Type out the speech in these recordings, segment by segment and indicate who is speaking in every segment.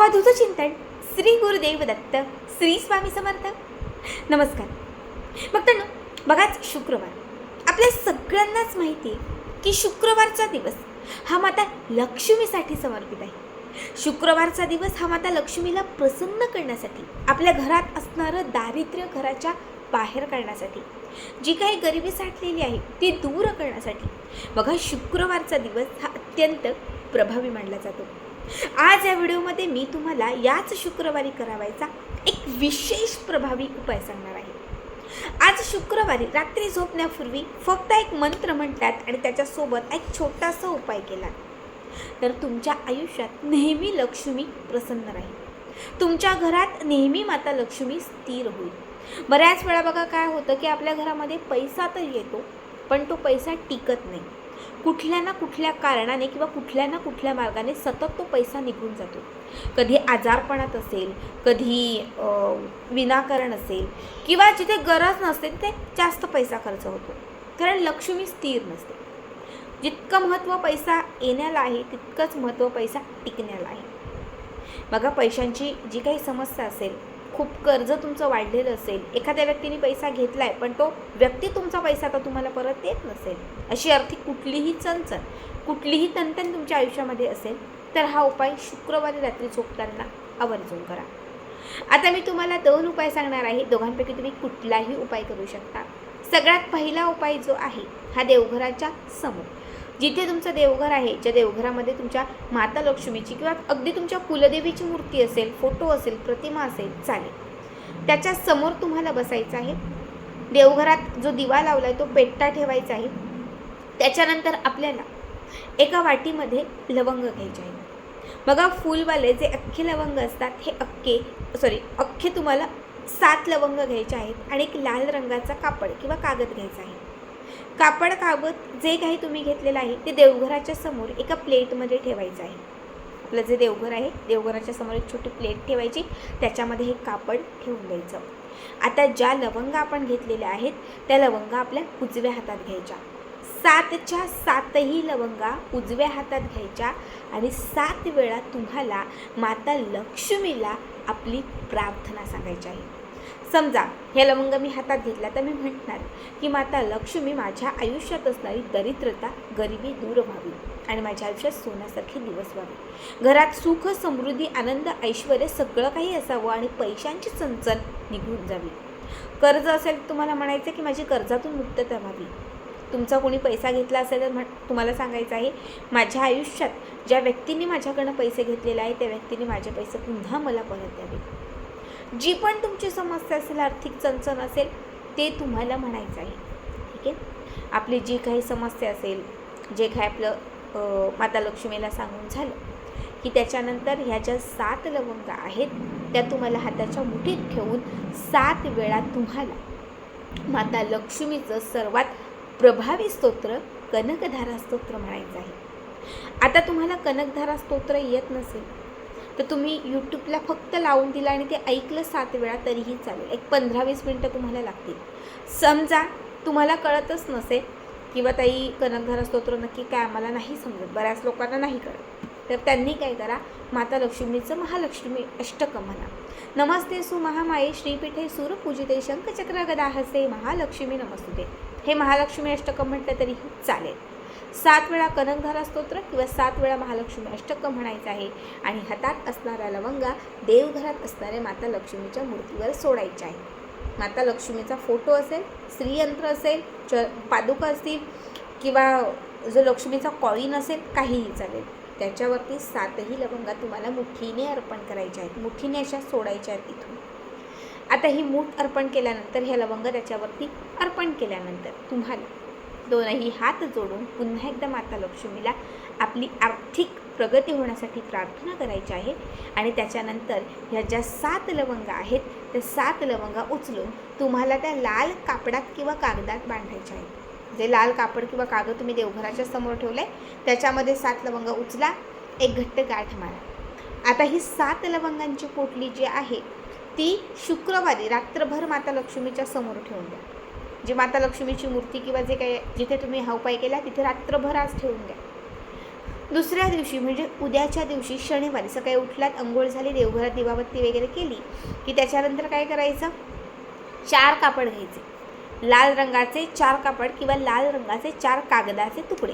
Speaker 1: अवधूत चिंतन श्री गुरुदेव दत्त श्री स्वामी समर्थ. नमस्कार. मित्रांनो बघाच शुक्रवार. आपल्या सगळ्यांनाच माहिती आहे की शुक्रवारचा दिवस हा माता लक्ष्मीसाठी समर्पित आहे. शुक्रवारचा दिवस हा माता लक्ष्मीला प्रसन्न करण्यासाठी आपल्या घरात असणारं दारिद्र्य घराच्या बाहेर काढण्यासाठी जी काही गरिबी साठलेली आहे ती दूर करण्यासाठी बघा शुक्रवारचा दिवस हा अत्यंत प्रभावी मानला जातो. आज या व्हिडिओमध्ये मी तुम्हाला याच शुक्रवारी करावायचा एक विशेष प्रभावी उपाय सांगणार आहे. आज शुक्रवारी रात्री झोपण्यापूर्वी फक्त एक मंत्र म्हणतात आणि त्याच्यासोबत एक छोटासा उपाय केला तर तुमच्या आयुष्यात नेहमी लक्ष्मी प्रसन्न राहील. तुमच्या घरात नेहमी माता लक्ष्मी स्थिर होईल. बऱ्याच वेळा बघा काय होतं की आपल्या घरामध्ये पैसा तर येतो पण तो पैसा टिकत नाही. कुठल्या ना कुठल्या कारणाने किंवा कुठल्या ना कुठल्या मार्गाने सतत तो पैसा निघून जातो. कधी आजारपणात असेल कधी विनाकारण असेल किंवा जिथे गरज नसते तिथे जास्त पैसा खर्च होतो. कारण लक्ष्मी स्थिर नसते. जितकं महत्त्व पैसा येण्याला आहे तितकंच महत्त्व पैसा टिकण्याला आहे. बघा पैशांची जी काही समस्या असेल खूप कर्ज तुमचं वाढलेलं असेल एखाद्या व्यक्तीने पैसा घेतला आहे पण तो व्यक्ती तुमचा पैसा आता तुम्हाला परत देत नसेल अशी आर्थिक कुठलीही चणचण कुठलीही तणतण तुमच्या आयुष्यामध्ये असेल तर हा उपाय शुक्रवारी रात्री झोपताना आवर्जून करा. आता मी तुम्हाला दोन उपाय सांगणार आहे दोघांपैकी तुम्ही कुठलाही उपाय करू शकता. सगळ्यात पहिला उपाय जो आहे हा देवघराच्या समोर. जिथे तुमचं देवघर आहे ज्या देवघरामध्ये तुमच्या माता लक्ष्मीची किंवा अगदी तुमच्या कुलदेवीची मूर्ती असेल फोटो असेल प्रतिमा असेल चालेल. त्याच्यासमोर तुम्हाला बसायचं आहे. देवघरात जो दिवा लावला आहे तो पेट्टा ठेवायचा आहे. त्याच्यानंतर आपल्याला एका वाटीमध्ये लवंग घ्यायचे आहे. बघा फुलवाले जे अख्खे लवंग असतात हे अख्खे सॉरी अख्खे तुम्हाला सात लवंग घ्यायचे आहेत आणि एक लाल रंगाचा कापड किंवा कागद घ्यायचा आहे. कापड कागद जे काही तुम्ही घेतलेलं आहे ते देवघराच्या समोर एका प्लेटमध्ये ठेवायचं आहे. आपलं जे देवघर आहे देवघराच्या समोर एक छोटी प्लेट ठेवायची. त्याच्यामध्ये हे कापड ठेवून द्यायचं. आता ज्या लवंगा आपण घेतलेल्या आहेत त्या लवंगा आपल्या उजव्या हातात घ्यायच्या. सातच्या सातही लवंगा उजव्या हातात घ्यायच्या आणि सात वेळा तुम्हाला माता लक्ष्मीला आपली प्रार्थना सांगायची आहे. समजा हे लवंग मी हातात घेतला तर मी म्हणणार की माता लक्ष्मी माझ्या आयुष्यात असणारी दरिद्रता गरिबी दूर व्हावी आणि माझ्या आयुष्यात सोन्यासारखे दिवस व्हावे. घरात सुख समृद्धी आनंद ऐश्वर सगळं काही असावं आणि पैशांची चंचल निघून जावी. कर्ज असेल तुम्हाला म्हणायचं की माझी कर्जातून मुक्तता व्हावी. तुमचा कोणी पैसा घेतला असेल तर म्हण तुम्हाला सांगायचं आहे माझ्या आयुष्यात ज्या व्यक्तींनी माझ्याकडनं पैसे घेतलेले आहे त्या व्यक्तीने माझे पैसे पुन्हा मला परत द्यावे. जी पण तुमची समस्या असेल आर्थिक चणचण असेल ते तुम्हाला म्हणायचं आहे. ठीक आहे? आपली जी काही समस्या असेल जे काही आपलं माता लक्ष्मीला सांगून झालं की त्याच्यानंतर ह्या ज्या सात लवंगा आहेत त्या तुम्हाला हाताच्या मुठीत ठेवून सात वेळा तुम्हाला माता लक्ष्मीचं सर्वात प्रभावी स्तोत्र कनकधारा स्तोत्र म्हणायचं आहे. आता तुम्हाला कनकधारा स्तोत्र येत नसेल तर तुम्ही यूट्यूबला फक्त लावून दिलं आणि ते ऐकलं सात वेळा तरीही चालेल. एक पंधरा वीस मिनटं तुम्हाला लागतील. समजा तुम्हाला कळतच नसेल किंवा ताई कनकधारा स्तोत्र नक्की काय आम्हाला नाही समजत बऱ्याच लोकांना नाही कळत. तर त्यांनी काय करा माता लक्ष्मीचं महालक्ष्मी अष्टकं म्हणा. नमस्ते सु महामाये श्रीपीठे सूरपूजिते शंखचक्र गदाहसे महालक्ष्मी नमस्तुते. हे महालक्ष्मी अष्टकम म्हटलं तरीही चालेल. सात वेळा कनकधारा स्तोत्र किंवा सात वेळा महालक्ष्मी अष्टकं म्हणायचं आहे. आणि हातात असणारा लवंगा देवघरात असणाऱ्या माता लक्ष्मीच्या मूर्तीवर सोडायच्या आहे. माता लक्ष्मीचा फोटो असेल श्रीयंत्र असेल च पादुका असतील किंवा जो लक्ष्मीचा कॉईन असेल काहीही चालेल. त्याच्यावरती सातही लवंगा तुम्हाला मुठीने अर्पण करायच्या आहेत. मुठीने अशा सोडायच्या आहेत इथून. आता ही मूठ अर्पण केल्यानंतर ह्या लवंग त्याच्यावरती अर्पण केल्यानंतर तुम्हाला दोनही हात जोडून पुन्हा एकदा माता लक्ष्मीला आपली आर्थिक प्रगती होण्यासाठी प्रार्थना करायची आहे. आणि त्याच्यानंतर ह्या ज्या सात लवंगा आहेत त्या सात लवंगा उचलून तुम्हाला त्या लाल कापडात किंवा कागदात बांधायच्या आहेत. जे लाल कापड किंवा कागद तुम्ही देवघराच्या समोर ठेवले त्याच्यामध्ये सात लवंग उचला एक घट्ट गाठ मारा. आता ही सात लवंगांची पोटली जी आहे ती शुक्रवारी रात्रभर माता लक्ष्मीच्या समोर ठेवून द्या. जी माता लक्ष्मीची मूर्ती किंवा जे काही जिथे तुम्ही हा उपाय केला तिथे रात्रभर आज ठेवून द्या. दुसऱ्या दिवशी म्हणजे उद्याच्या दिवशी शनिवारी सकाळी उठलात अंघोळ झाली देवघरात दिवाबत्ती वगैरे केली की त्याच्यानंतर काय करायचं? चार कापड घ्यायचे. लाल रंगाचे चार कापड किंवा लाल रंगाचे चार कागदाचे तुकडे.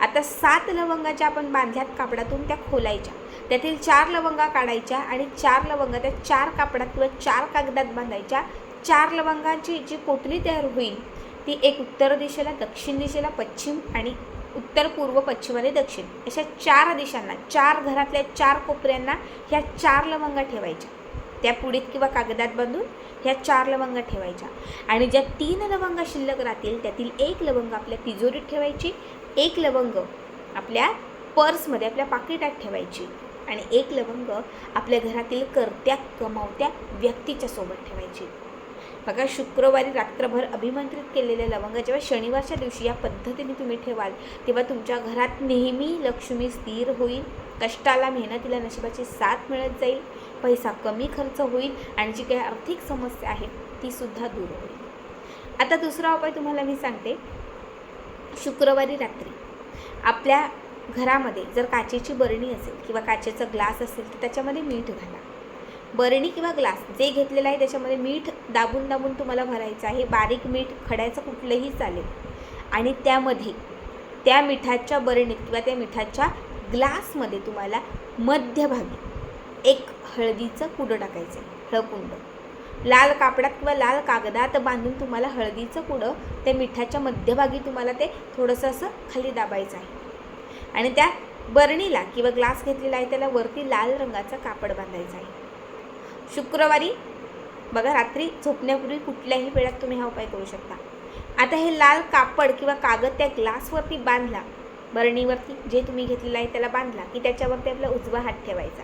Speaker 1: आता सात लवंगाच्या आपण बांधल्यात कापडातून त्या खोलायच्या. त्यातील चार लवंगा काढायच्या आणि चार लवंगा त्या चार कापडात किंवा चार कागदात बांधायच्या. चार लवंगांची जी पोटली तयार होईल ती एक उत्तर दिशेला दक्षिण दिशेला पश्चिम आणि उत्तर पूर्व पश्चिम आणि दक्षिण. अशा चार दिशांना चार घरातल्या चार कोपऱ्यांना ह्या चार लवंगा ठेवायच्या. त्या पुडीत किंवा कागदात बांधून ह्या चार लवंगा ठेवायच्या. आणि ज्या तीन लवंगा शिल्लक राहतील त्यातील एक लवंग आपल्या तिजोरीत ठेवायची एक लवंग आपल्या पर्समध्ये आपल्या पाकिटात ठेवायची आणि एक लवंग आपल्या घरातील करत्या कमावत्या व्यक्तीच्या सोबत ठेवायची. बघा शुक्रवारी रात्रभर अभिमंत्रित केलेल्या लवंग जेव्हा शनिवारच्या दिवशी या पद्धतीने तुम्ही ठेवाल तेव्हा तुमच्या घरात नेहमी लक्ष्मी स्थिर होईल कष्टाला मेहनतीला नशिबाची साथ मिळत जाईल पैसा कमी खर्च होईल आणि जी काही आर्थिक समस्या आहे तीसुद्धा दूर होईल. आता दुसरा उपाय तुम्हाला मी सांगते. शुक्रवारी रात्री आपल्या घरामध्ये जर काचेची बरणी असेल किंवा काचेचा ग्लास असेल तर त्याच्यामध्ये मीठ घाला. बरणी किंवा ग्लास जे घेतलेलं आहे त्याच्यामध्ये मीठ दाबून दाबून तुम्हाला भरायचं आहे. बारीक मीठ खडायचं कुठलंही चालेल. आणि त्यामध्ये त्या मिठाच्या बरणीत किंवा त्या मिठाच्या ग्लासमध्ये तुम्हाला मध्यभागी एक हळदीचं कुडं टाकायचं आहे. हळकुंड लाल कापडात किंवा लाल कागदात बांधून तुम्हाला हळदीचं कुडं त्या मिठाच्या मध्यभागी तुम्हाला ते थोडंसं असं खाली दाबायचं आहे. आणि त्या बरणीला किंवा ग्लास घेतलेला आहे त्याला वरती लाल रंगाचं कापड बांधायचं आहे. शुक्रवारी बघा रात्री झोपण्यापूर्वी कुठल्याही वेळात तुम्ही हा उपाय करू शकता. आता हे लाल कापड किंवा कागद त्या ग्लासवरती बांधला बरणीवरती जे तुम्ही घेतलेला आहे त्याला बांधला की त्याच्यावरती आपला उजवा हात ठेवायचा.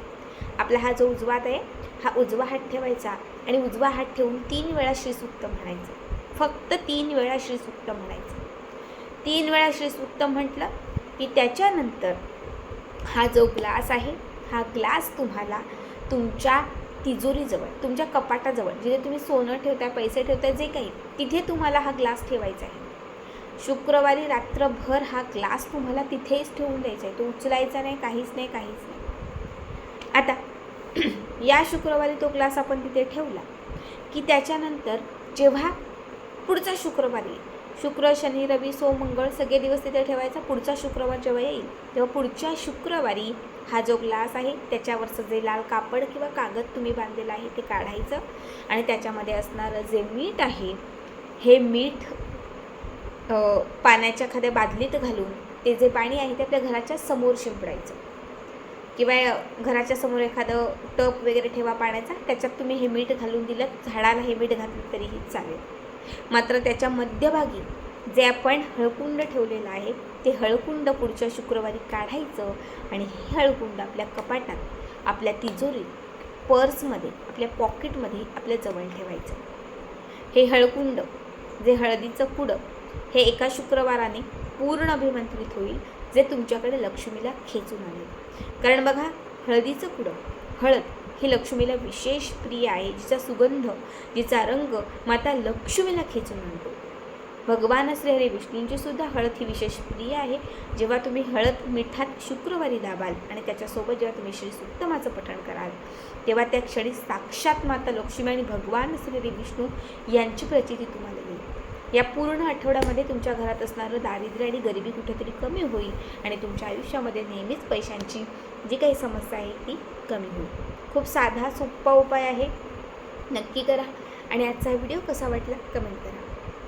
Speaker 1: आपला हा जो उजवा हात आहे हा उजवा हात ठेवायचा आणि उजवा हात ठेवून तीन वेळा श्रीसुक्त म्हणायचं. फक्त तीन वेळा श्रीसुक्त म्हणायचं. तीन वेळा श्रीसुक्त म्हटलं की त्याच्यानंतर हा जो ग्लास आहे हा ग्लास तुम्हाला तुमच्या तिजोरीजवळ तुमच्या कपाटाजवळ जिथे तुम्ही सोनं ठेवताय पैसे ठेवताय जे काही तिथे तुम्हाला हा ग्लास ठेवायचा आहे. शुक्रवारी रात्रभर हा ग्लास तुम्हाला तिथेच ठेवून द्यायचा आहे. तो उचलायचा नाही काहीच नाही काहीच नाही. आता या शुक्रवारी तो ग्लास आपण तिथे ठेवला की त्याच्यानंतर जेव्हा पुढचा शुक्रवार येईल शुक्र शनी रवी सोम मंगळ सगळे दिवस तिथे ठेवायचा. पुढचा शुक्रवार जेव्हा येईल तेव्हा पुढच्या शुक्रवारी हा जो ग्लास आहे त्याच्यावरचं जे लाल कापड किंवा कागद तुम्ही बांधलेलं आहे ते काढायचं. आणि त्याच्यामध्ये असणारं जे मीठ आहे हे मीठ पाण्याच्या एखाद्या बादलीत घालून ते जे पाणी आहे ते आपल्या घराच्या समोर शिंपडायचं. किंवा घराच्या समोर एखादं टप वगैरे ठेवा पाण्याचा त्याच्यात तुम्ही हे मीठ घालून दिलं झाडाला हे मीठ घातलं तरीही चालेल. मात्र त्याच्या मध्यभागी जे आपण हळकुंड ठेवलेलं आहे ते हळकुंड पुढच्या शुक्रवारी काढायचं आणि हे हळकुंड आपल्या कपाटात आपल्या तिजोरीत पर्समध्ये आपल्या पॉकेटमध्ये आपल्या जवळ ठेवायचं. हे हळकुंड जे हळदीचं कुडं हे एका शुक्रवाराने पूर्ण अभिमंत्रित होईल जे तुमच्याकडे लक्ष्मीला खेचून आणेल. कारण बघा हळदीचं कुडं हळद हे लक्ष्मीला विशेष प्रिय आहे जिचा सुगंध जिचा रंग माता लक्ष्मीला खेचून आणतो. भगवान असलेले विष्णूंची सुद्धा हळद ही विशेष प्रिय आहे. जेव्हा तुम्ही हळद मिठात शुक्रवारी दाबाल आणि त्याच्यासोबत जेव्हा तुम्ही श्री सुत्तमाचं पठण कराल तेव्हा त्या क्षणी साक्षात माता लक्ष्मी आणि भगवान असलेले विष्णू यांची प्रचिती तुम्हाला येईल या पूर्ण आठवड्यामध्ये तुमच्या घरात असणारं दारिद्र्य आणि गरिबी कुठेतरी कमी होईल आणि तुमच्या आयुष्यामध्ये नेहमीच पैशांची जी काही समस्या आहे ती कमी होईल. खूप साधा सोप्पा उपाय आहे. नक्की करा. आणि आजचा व्हिडिओ कसा वाटला? कमेंट करा.